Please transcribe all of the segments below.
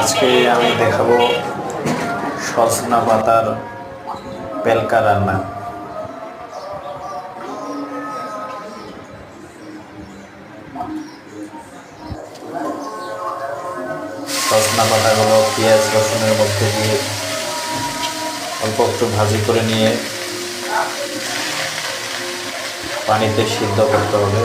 আজকে আমি দেখাবো সজনা পাতার পেলকা রান্না। সজনা পাতাগুলো পেঁয়াজ, রসুনের মধ্যে দিয়ে অল্প একটু ভাজি করে নিয়ে পানিতে সিদ্ধ করতে হবে।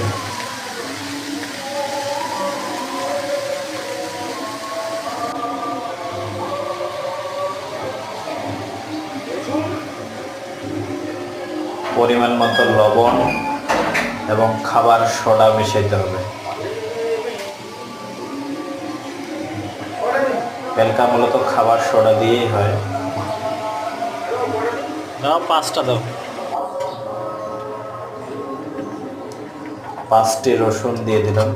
পরিমাণ মতো লবণ এবং খাবার সোডা মিশাইতে হবে। পেলকা মূলত খাবার সোডা দিয়েই হয়। দাও পাঁচটা দাও। পাঁচটি রসুন দিয়ে দিলাম।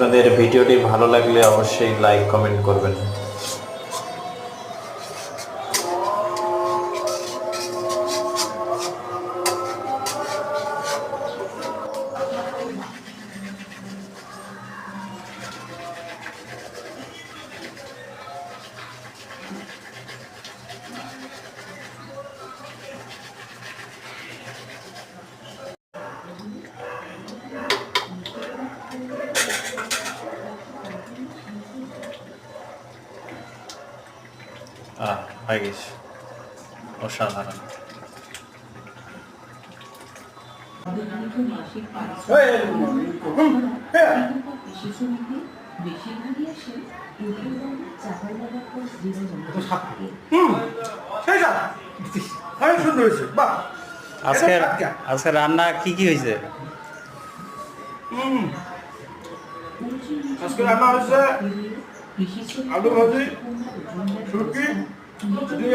আপনাদের ভিডিওটি ভালো লাগলে অবশ্যই লাইক কমেন্ট করবেন। আহ হয়ে গেছে অসাধারণ আজকে রান্না কি কি হয়েছে? হুম আজকে রান্না হয়েছে আলু ভাজি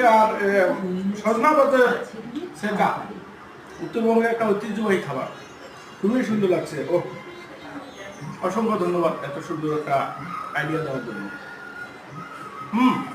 আর সজনা পাতে উত্তরবঙ্গের একটা ঐতিহ্যবাহী খাবার। খুবই সুন্দর লাগছে। ও, অসংখ্য ধন্যবাদ এত সুন্দর একটা আইডিয়া দেওয়ার জন্য। হুম।